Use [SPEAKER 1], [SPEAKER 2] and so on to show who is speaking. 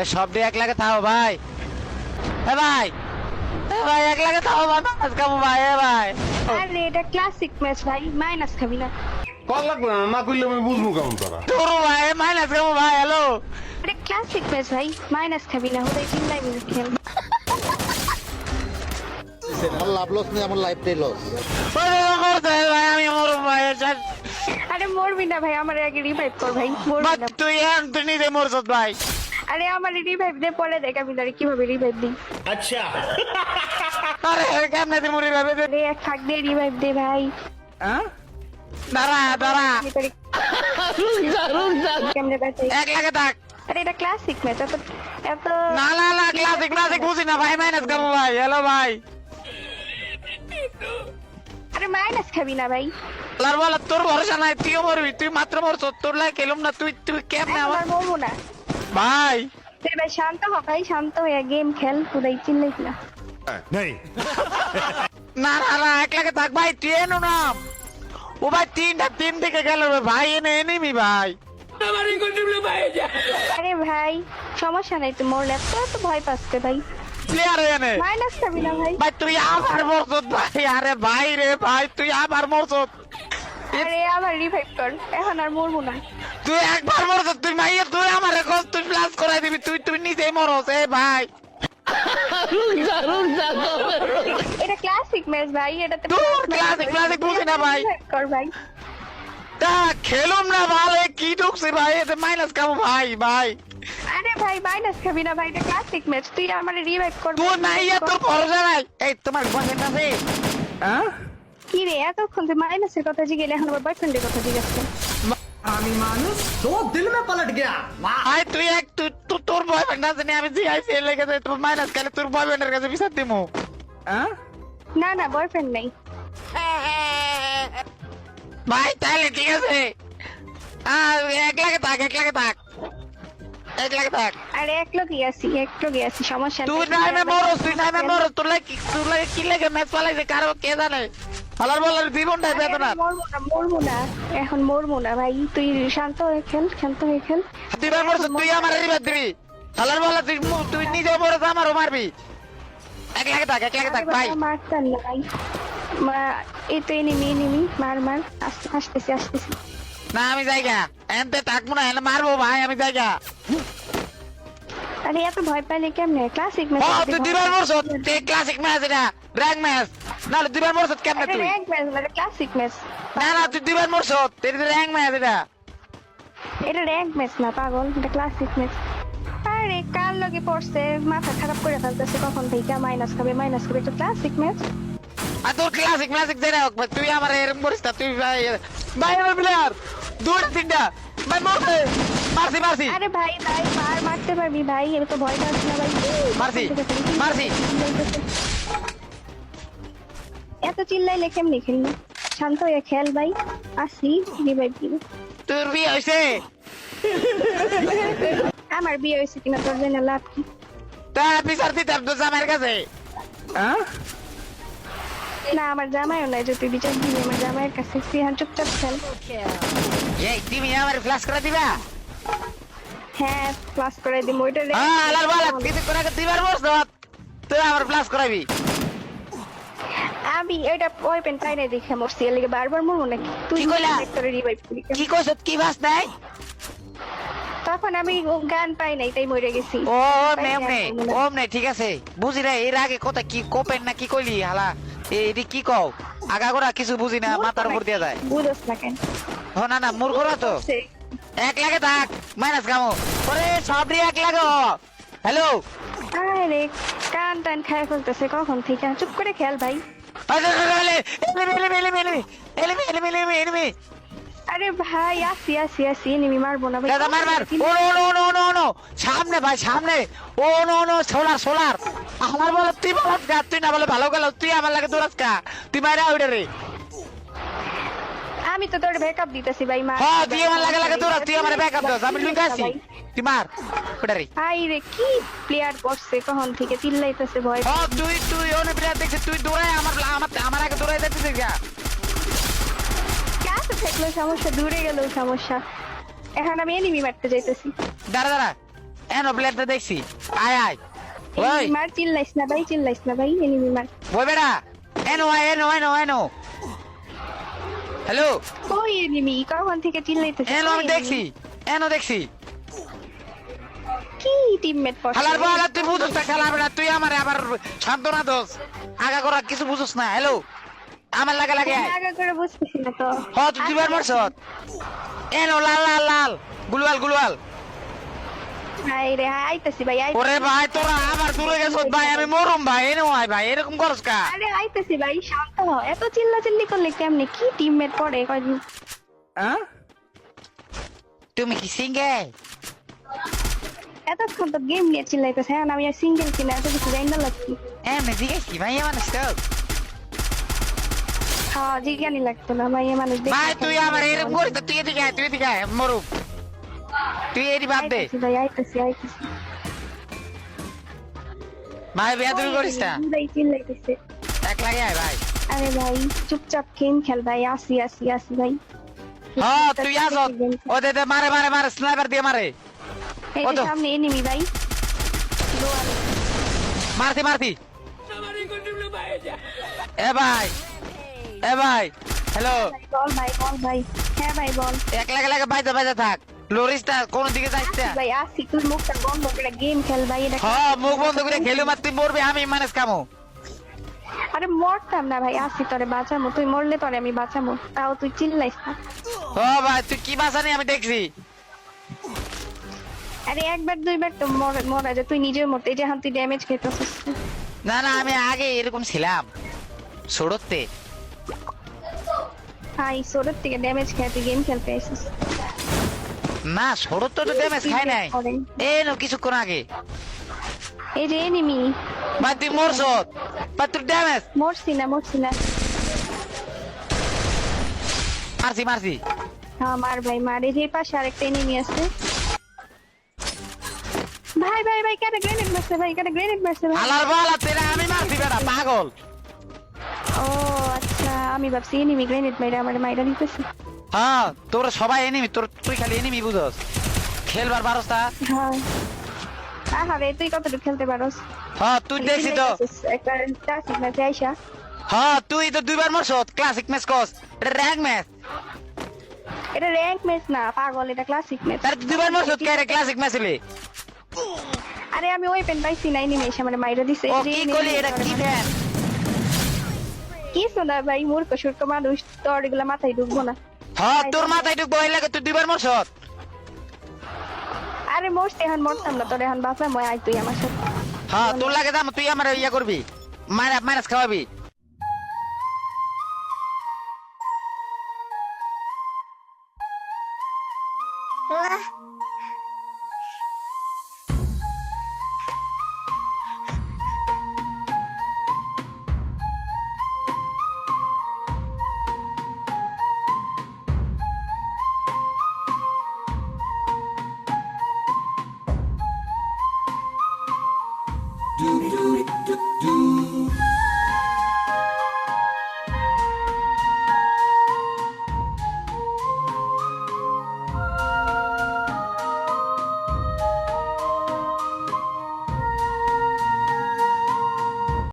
[SPEAKER 1] এ সব দিয়ে এক লাগে থাও ভাই। এ ভাই এ ভাই এক লাগে থাও ভাই মাছ খাব ভাই এ ভাই।
[SPEAKER 2] আরে এটা ক্লাসিক ম্যাচ ভাই মাইনাস খাবি না।
[SPEAKER 3] কল লাগবে না না করলে আমি বুঝব কেমন তোরা।
[SPEAKER 1] তোর ভাই মাইনাস খাব ভাই হ্যালো
[SPEAKER 2] আরে ক্লাসিক ম্যাচ ভাই মাইনাস খাবি না ওটাই চিল্লাই মিলে খেল।
[SPEAKER 4] আমার লাভ লস নেই আমার লাইফটাই লস
[SPEAKER 1] ভাই আমি মরব ভাই
[SPEAKER 2] আরে মরবি না ভাই আমার আগে রিভাইভ কর ভাই মরবি না।
[SPEAKER 1] তুই এখন তুই নিজে মরছত ভাই।
[SPEAKER 2] আরে আমার রিভাইভ দে পরে দেখ আমি তারে কীভাবে রিভাইভ দিই।
[SPEAKER 1] আরে কেমনে মরি ভাবে
[SPEAKER 2] আরে এক থাক দে রিভাইভ দে ভাই।
[SPEAKER 1] দাঁড়া দাঁড়া।
[SPEAKER 2] তোরে কেমনে বাঁচাই
[SPEAKER 1] এক লাগে থাক।
[SPEAKER 2] আরে এটা ক্লাসিক ম্যাচ এত এত
[SPEAKER 1] না না না ক্লাসিক ক্লাসিক বুঝি না ভাই মাইনাস খাব ভাই হ্যালো ভাই।
[SPEAKER 2] আরে মাইনাস খাবি না ভাই।
[SPEAKER 1] তোর ভরসা নাই তুইও মরবি তুই মাত্র মরছ তোর লাগে খেলুম না তুই তুই কেমনে আমার
[SPEAKER 2] মরবো না।
[SPEAKER 1] ভাই।
[SPEAKER 2] ভাই শান্ত হ ভাই শান্ত হয়ে গেম খেল পুরাই চিল্লাইস না
[SPEAKER 1] না না না এক লাগে থাক ভাই তুই এনো না ও ভাই তিনটা তিন দিকে গেল রে ভাই এনে এনেমি ভাই।
[SPEAKER 2] আরে ভাই সমস্যা নাই তুই মরলে এত এত ভয় পাচ্ছে ভাই।
[SPEAKER 1] প্লেয়ার এনে
[SPEAKER 2] মাইনাস খাবি না ভাই।
[SPEAKER 1] ভাই তুই আবার মরছত ভাই আরে ভাই রে ভাই তুই আবার মরছত।
[SPEAKER 2] আরে আবার রিভাইভ কর। এখন আর মরবো না।
[SPEAKER 1] তুই একবার মরছত তুই মাইয়া তুই আমার এখন তুই প্লাস করাই দিবি তুই তুই নিজেই মরছ এ ভাই।
[SPEAKER 2] এটা ক্লাসিক ম্যাচ ভাই এটাতে
[SPEAKER 1] classic, classic বুঝি না ভাই।
[SPEAKER 2] কর ভাই।
[SPEAKER 1] তা খেলুম না ভাই কি ঢুকছে ভাই এতে মাইনাস খাব ভাই ভাই।
[SPEAKER 2] আরে ভাই মাইনাস খাবি না ভাই এটা ক্লাসিক ম্যাচ তুই আমার রিভাইভ কর।
[SPEAKER 1] তুই মাইয়া তোর ভরসা নাই। এই তোমার বয়ফ্রেন্ড আছে হ্যাঁ?
[SPEAKER 2] কি রে এতক্ষণ তুই মাইনাসের কথা জিগেলে এখন আবার বয়ফ্রেন্ডের কথা জিজ্ঞাসা
[SPEAKER 1] আমি
[SPEAKER 2] মানুষ
[SPEAKER 1] ভাই তাহলে ঠিক আছে। আর এক লাগে থাক এক লাগে থাক। এক লাগে থাক।
[SPEAKER 2] আরে এক লোকই আছি এক লোকই আছি সমস্যা
[SPEAKER 1] তুই মে মরস তুই নাই মে মরস তোর লাগে কি লাগে ম্যাচ পালাইছে কারও কে জানে? হালার বলার জীবনটাই বেদনা।
[SPEAKER 2] মরবো না মরবো না এখন মরবো না ভাই। তুই শান্ত হয়ে খেল শান্ত হয়ে খেল।
[SPEAKER 1] তুই বার মরস তুই আমার রিবাদ দিবি হালার বলা তুই তুই নিজে মরস আমারও মারবি। এক লাগে থাক এক লাগে থাক ভাই।
[SPEAKER 2] মারতাম না ভাই মা এই তো এনিমি এনিমি মার মার। আস্তে আসতেছি আসতেছি।
[SPEAKER 1] না আমি যাইগা এনতে থাকব না এনে মারবো ভাই আমি যাইগা
[SPEAKER 2] আরে এত ভয় পাইলে কেমনে? ক্লাসিক ম্যাচ
[SPEAKER 1] ও তুই দুইবার মরস তুই ক্লাসিক ম্যাচ এটা। র্যাঙ্ক ম্যাচ না দুইবার মরস কেমনে
[SPEAKER 2] এটা
[SPEAKER 1] তুই?
[SPEAKER 2] র্যাঙ্ক ম্যাচ না ক্লাসিক ম্যাচ।
[SPEAKER 1] না না তুই দুইবার মরস তুই র্যাঙ্ক ম্যাচ এটা।
[SPEAKER 2] এটা র্যাঙ্ক ম্যাচ না পাগল। এটা ক্লাসিক ম্যাচ। আরে কার লগে পড়ছে? মাথা খারাপ করে ফেলতেছে কখন থেকে? মাইনাস খাবে মাইনাস খাবে এটা ক্লাসিক ম্যাচ।
[SPEAKER 1] আর তোর ক্লাসিক ম্যাজিক দেয় না তুই আমার এরকম করিস না তুই ভাই ভাই আমার প্লেয়ার দুইটা তিনটা। ভাই মরছে। মারছি মারছি।
[SPEAKER 2] আরে ভাই ভাই মার মারতে পারবি ভাই আমি তো ভয় পাচ্ছি না ভাই।
[SPEAKER 1] মারছি, মারছি।
[SPEAKER 2] চিল্লাইলে কেমনি খেলবি? শান্ত হয়ে খেল ভাই। আসি রিভাইভ দিবি।
[SPEAKER 1] তোর বিয়ে হয়েছে
[SPEAKER 2] আমার বিয়ে হয়েছে কিনা তোর জেনে লাভ কি?
[SPEAKER 1] তা বিচার দিতাম তো জামাইয়ের কাছে। হ্যাঁ
[SPEAKER 2] না আমার জামাইও নাই যে তুই বিচার দিবি আমার জামাইয়ের কাছে। এখন চুপচাপ খেল।
[SPEAKER 1] এই তুমি আমার ফ্লাশ করে দিবা?
[SPEAKER 2] হ্যাঁ ক্লাস করে দিবি ওইটা রে-
[SPEAKER 1] আলার বলা কিছু করে দিবার মরছ তুই আমার ফ্লাশ করাবি।
[SPEAKER 2] আমি এটা ওয়েপেন পাই নাই দেখে মরছি? এর লিগে বারবার মরবো নাকি? তুই
[SPEAKER 1] কইলা?
[SPEAKER 2] তোর রিভাইভ করি।
[SPEAKER 1] কি কইছ? কি বাস নাই?
[SPEAKER 2] তখন আমি গান পাই নাই তাই মরে গেছি।
[SPEAKER 1] ও মেম নে ওম নে ঠিক আছে। বুঝি না এর আগে কথা কি কোপেন না কি কইলি হালা? এটি কি কও? আগা গোড়া কিছু বুঝি না মাথার উপর দিয়ে যায়।
[SPEAKER 2] বুঝোস না কেন?
[SPEAKER 1] ও না না মূর্খরা তো। এক লাগে থাক মাইনাস কামো ওরে সবরি এক লাগে হ্যালো?
[SPEAKER 2] আরে কান টান খায় ফেলতেছে কখন থেকে? চুপ করে খেল ভাই। আরে ভাই আসি আসি আসি নিমি মারবো না ভাই।
[SPEAKER 1] দাদা মার মার। ও no no no no no. সামনে ভাই সামনে। ও নো নো সোলার সোলার। আমার বলে তুই বল গা তুই না বলে ভালো গেল তুই আমার লাগে দৌড়াস কা। তুই মারা ওইটা রে।
[SPEAKER 2] আমি তো তোর ব্যাকআপ দিতেছি ভাই মার।
[SPEAKER 1] হ্যাঁ তুই আমার লাগে লাগে দৌড়া তুই আমার ব্যাকআপ দাও আমি লুকা আছি। তুই মার ওটা রে।
[SPEAKER 2] হাই রে কি প্লেয়ার করছে কখন থেকে? চিল্লাইতেছে ভয়
[SPEAKER 1] ও তুই তুই ওনে প্লেয়ার দেখছিস তুই দৌড়াই আমার আমার আমার আগে দৌড়াই যাচ্ছিস গা
[SPEAKER 2] কাছে থাকলেও সমস্যা দূরে গেলেও সমস্যা। এখন আমি এনিমি মারতে যাইতেছি।
[SPEAKER 1] দাঁড়া দাঁড়া। এনো প্লেয়ারটা দেখছি। আয় আয়। ওই।
[SPEAKER 2] মার চিল্লাইস না ভাই চিল্লাইস না ভাই এনিমি মার।
[SPEAKER 1] ওই বেড়া এনো এনো এনো এনো। হ্যালো
[SPEAKER 2] কই এনিমি? কখন থেকে চিল্লাইতেছিস
[SPEAKER 1] এনো আমি দেখছি? এনো দেখছি।
[SPEAKER 2] কি টিমমেট পড়ছে
[SPEAKER 1] খেলার বল তুই বুঝছ না খেলা বেড়া তুই আমারে আবার সান্তনা দোস। আগা করা কিছু বুঝছ না। হ্যালো আমার লাগে।
[SPEAKER 2] আগা করে বুঝছিস না তো।
[SPEAKER 1] হ তুই দুবার মারছ? এনো লাল লাল লাল। গুলওয়াল গুলওয়াল।
[SPEAKER 2] হাই রে হাই আইতাছি ভাই আই
[SPEAKER 1] ওরে ভাই তোরা আমার দূরে গেছ ভাই আমি মরুম ভাই এনে আয় ভাই এরকম করস কা?
[SPEAKER 2] আরে আইতাছি ভাই শান্ত হ। এত চিল্লা চিল্লি করলে কেমনে? কি টিমমেট পড়ে? কয়দিন
[SPEAKER 1] তুমি কি সিঙ্গেল
[SPEAKER 2] এতক্ষণ তো গেম নিয়ে চিল্লাইতেছে হ্যাঁ আমি সিঙ্গেল কিনা এত কিছু জানি না লাগছি।
[SPEAKER 1] এমনি জিজ্ঞেস ভাই মানুষ তো?
[SPEAKER 2] হ্যাঁ জিজ্ঞানি লাগতো না ভাই মানুষ
[SPEAKER 1] ভাই তুই আমার এরকম করিস তুই এদিকে তুই এদিকে আয় মরুম। তুই এটি বাদ দে
[SPEAKER 2] ভাই আইতাছি আইতাছি।
[SPEAKER 1] ভাই বিয়া তুই করিস না।
[SPEAKER 2] ভাই চিল্লাইতেছে।
[SPEAKER 1] এক লাগে আয় ভাই।
[SPEAKER 2] আরে ভাই চুপচাপ গেম খেল ভাই আসি আসি আসি ভাই।
[SPEAKER 1] হ্যাঁ তুই আস ও দে দে মারে মারে মারে স্নাইপার দিয়ে মারে।
[SPEAKER 2] এই। সামনে এনিমি ভাই।
[SPEAKER 1] মারতি মারতি এ ভাই এ ভাই হ্যালো
[SPEAKER 2] বল ভাই বল ভাই। হ্যাঁ ভাই বল।
[SPEAKER 1] এক লাগে লাগে বাইতে বাইতে থাক। লরিসটা কোন দিকে যাইতে
[SPEAKER 2] ভাই আসি তুই মুখটা বন্ধ করে গেম খেল ভাই এটা
[SPEAKER 1] হ্যাঁ মুখ বন্ধ করে খেলু মার তুই মরবি আমি মানুষ কামো
[SPEAKER 2] আরে মরতাম না ভাই আসি তোরে বাঁচামো তুই মরলে তোরে আমি বাঁচামো তাও তুই চিল্লাইস না।
[SPEAKER 1] ও ভাই তুই কি বাসানি আমি দেখছি।
[SPEAKER 2] আরে একবার দুইবার তো মর- যায় তুই নিজের মতো এই যে হান তুই ড্যামেজ খেতেছিস।
[SPEAKER 1] না না আমি আগে এরকম ছিলাম ছোড়তে।
[SPEAKER 2] হাই থেকে ড্যামেজ খেয়ে গেম খেলতে আসিস
[SPEAKER 1] না ছোড়ত তো ড্যামেজ খাই নাই। এ নো কিছুক্ষণ আগে।
[SPEAKER 2] এই যে এনিমি
[SPEAKER 1] ভাই তুই মরছ। ভাই তুই ড্যামেজ
[SPEAKER 2] মরছি না মরছি না।
[SPEAKER 1] মারছি মারছি।
[SPEAKER 2] হ্যাঁ মার ভাই মার। এই যে পাশে আরেকটা এনিমি আছে। ভাই ভাই ভাই কেন গ্রেনেড মারছে ভাই কেন গ্রেনেড মারছে ভাই।
[SPEAKER 1] আলার বালা তেরা আমি মারছি বেটা পাগল।
[SPEAKER 2] ও আচ্ছা আমি ভাবছি এনিমি গ্রেনেড মাইরা আমার মাইরা দিতেছে।
[SPEAKER 1] হ্যাঁ তোর সবাই এনিমি তোর তুই খালি এনিমি বুঝস। খেলবার পারস না?
[SPEAKER 2] হ্যাঁ। আহারে তুই কতটুকু খেলতে পারোস?
[SPEAKER 1] হ্যাঁ তুই দেখছি তো।
[SPEAKER 2] একটা ক্লাসিক ম্যাচ আইসা।
[SPEAKER 1] হ্যাঁ তুই তো দুইবার মরছ ক্লাসিক ম্যাচ কস। এটা র্যাঙ্ক ম্যাচ
[SPEAKER 2] এটা র্যাঙ্ক ম্যাচ না পাগল এটা ক্লাসিক ম্যাচ
[SPEAKER 1] তার দুইবার মরছ কে রে ক্লাসিক ম্যাচ হলে
[SPEAKER 2] আরে আমি ওই পেন পাইছি না এনিমি এসে আমার মাইরা দিছে।
[SPEAKER 1] ও কি করলি এটা কি ফ্যান
[SPEAKER 2] কি শোনা ভাই মূর্খ সূর্খ মানুষ তোর এগুলা মাথায় ঢুকবো না।
[SPEAKER 1] হ্যাঁ তোর মাথায় ঢুকবো এই লাগে তুই দুইবার মরছ
[SPEAKER 2] আরে মরছি এখন মরতাম না তোর এখন বাঁচা মই আই তুই আমার সাথে।
[SPEAKER 1] হ্যাঁ তোর লাগে দাম তুই আমার ইয়া করবি। মারা মারাস খাওয়াবি।
[SPEAKER 5] do do do do